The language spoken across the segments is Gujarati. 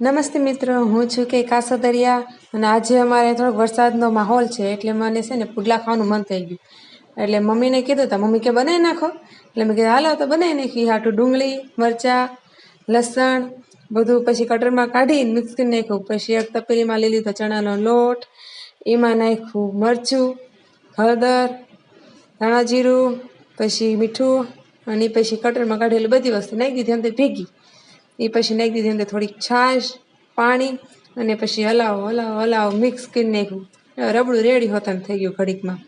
નમસ્તે મિત્રો, હું છું કે કાસોદરિયા અને આજે અમારે થોડોક વરસાદનો માહોલ છે એટલે મને છે ને પુડલા ખાવાનું મન થઈ ગયું. એટલે મમ્મીને કીધું તો મમ્મી કે બનાવી નાખો? એટલે મેં કીધું, હાલો તો બનાવી નાખી. હાટું ડુંગળી, મરચાં, લસણ, બધું પછી કટરમાં કાઢી મિક્સ કરી નાખ્યું. પછી એક તપેલીમાં લઈ લીધો ચણાનો લોટ, એમાં નાખ્યું મરચું, હળદર, ધાણા જીરું, પછી મીઠું અને પછી કટરમાં કાઢેલી બધી વસ્તુ નાખી દીધી અંતે ભેગી. એ પછી નાખી દીધી, અંદર થોડીક છાશ, પાણી અને પછી હલાવો હલાવો હલાવો મિક્સ કરી નાખ્યું. રબડું રેડી હોતાને થઈ ગયું ઘડીકમાં.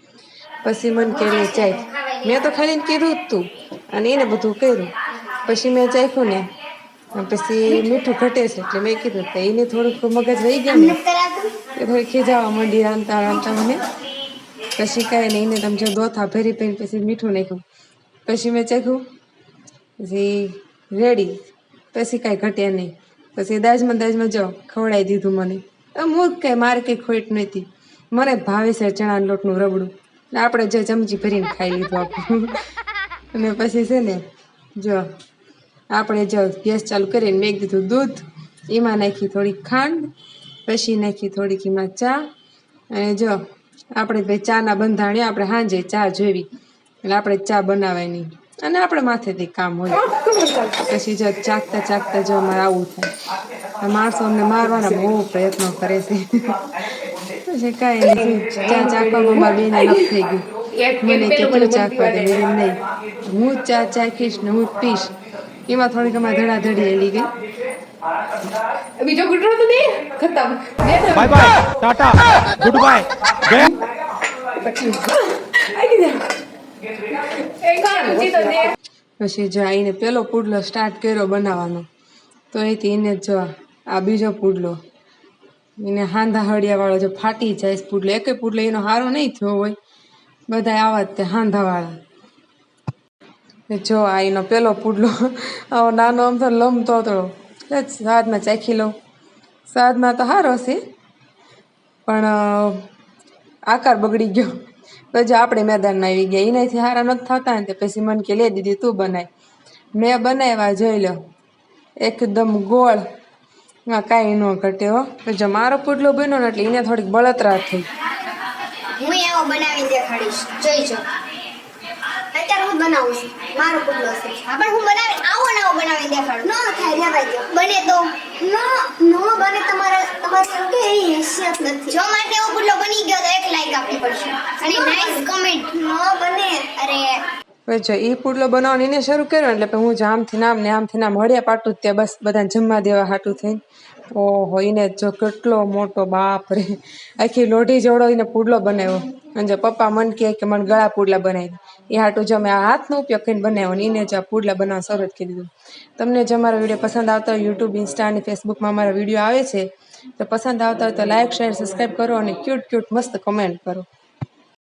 પછી મને કે ચાય. મેં તો ખાલી કીધું જ તું. અને એને બધું કર્યું. પછી મેં ચાખ્યું ને. પછી મીઠું ઘટે છે એટલે મેં કીધું તો એને થોડુંક મગજ રહી ગયું ને, એ થોડી ખીજાવા માંડી રાંધતા રાંધતા મને. પછી કાંઈ નહીં, એને તમે જો દોથા ભરી પહેરી પછી મીઠું નાખ્યું. પછી મેં ચાખ્યું. પછી રેડી પછી કાંઈ ઘટ્યા નહીં. પછી દાજમાં દાજમાં જો ખવડાવી દીધું મને. અમુક જ મારે કંઈ ખોટ નહોતી મને ભાવે છે ચણાના લોટનું રબડું. એટલે આપણે જો ચમચી ભરીને ખાઈ લીધું આપણું. અને પછી છે ને, જો આપણે જો ગેસ ચાલુ કરીને મેં દીધું દૂધ. એમાં નાખી થોડીક ખાંડ. પછી નાખી થોડીક એમાં ચા. અને જો આપણે ભાઈ ચાના બંધાણીઓ આપણે સાંજે ચા જોવી એટલે આપણે ચા બનાવવાની. અને આપણે માથેથી કામ હોય. પછી જો ચાકતા ચાકતા જો અમારે આવું થાય. માણસો અમને મારવાના બહુ પ્રયત્નો કરે છે. પછી કાંઈ નહીં. ચા ચાકવામાં મારી બેને નખ થઈ ગયું. મને કેટલું ચાકવા દે મેં નહીં. હું જ ચા ચાખીશ ને હું જ પીશ. એમાં થોડીક અમારે ધડાધડી હેલી ગઈ. બીજો ગુટરો તો દે. ખતમ. Bye bye tata. Good bye. પછી આવી જા એક કાચી તો દે પછી જઈને પેલો પુડલો સ્ટાર્ટ કર્યો બનાવવાનો, તો એથી એને જો આ બીજો પુડલો, એને હાંધા હળિયાવાળો જો ફાટી જાય પુડલો એકે પુડલો એનો હારો નહીં થયો હોય બધા આવા જ તે હાંધાવાળા. જો આ એનો પેલો પુડલો, આવો નાનો આમ તો લંબતો હતો લે સ્વાદમાં ચાખી લઉં. સ્વાદમાં તો સારો છે, પણ આકાર બગડી ગયો. પછી આપણે મેદાનમાં આવી ગયા એનાથી હારા નથી થતા ને પછી મને કે, લે દીદી, તું બનાય. મેં બનાવ્યા જોઈ લો, એકદમ ગોળ. હા કાંઈ ન ઘટે હો. જો મારો પુડલો બન્યો ને એટલે એને થોડીક બળતરા થઈ હું એવો બનાવી હું આવો ને ન ન ન જો માટે એવો પુડલો બની ગયો તો એક લાઈક આપવી પડશે અને નાઈસ કમેન્ટ ન બને અરે જો એ પુડલો બનાવવાનો એને શરૂ કર્યો એટલે હું જ આમથી નામ ને આમથી નામ હળિયા પાટું ત્યાં બસ બધાને જમવા દેવા હાટું થઈને. ઓહો એને જો કેટલો મોટો બાપ રે. આખી લોઢી જોડો એને પુડલો બનાવ્યો. અને જો પપ્પા મન કહે કે મને ગળા પુડલા બનાવી એ હાટું જો મેં આ હાથનો ઉપયોગ કરીને બનાવ્યો ને એને જો આ પુડલા બનાવવા શરૂ કરી દીધું. તમને જો મારો વીડિયો પસંદ આવતો હોય યુટ્યુબ ઇન્સ્ટા અને ફેસબુકમાં મારા વીડિયો આવે છે, તો પસંદ આવતા હોય તો લાઇક શેર સબસ્ક્રાઈબ કરો અને ક્યુટ ક્યુટ મસ્ત કમેન્ટ કરો.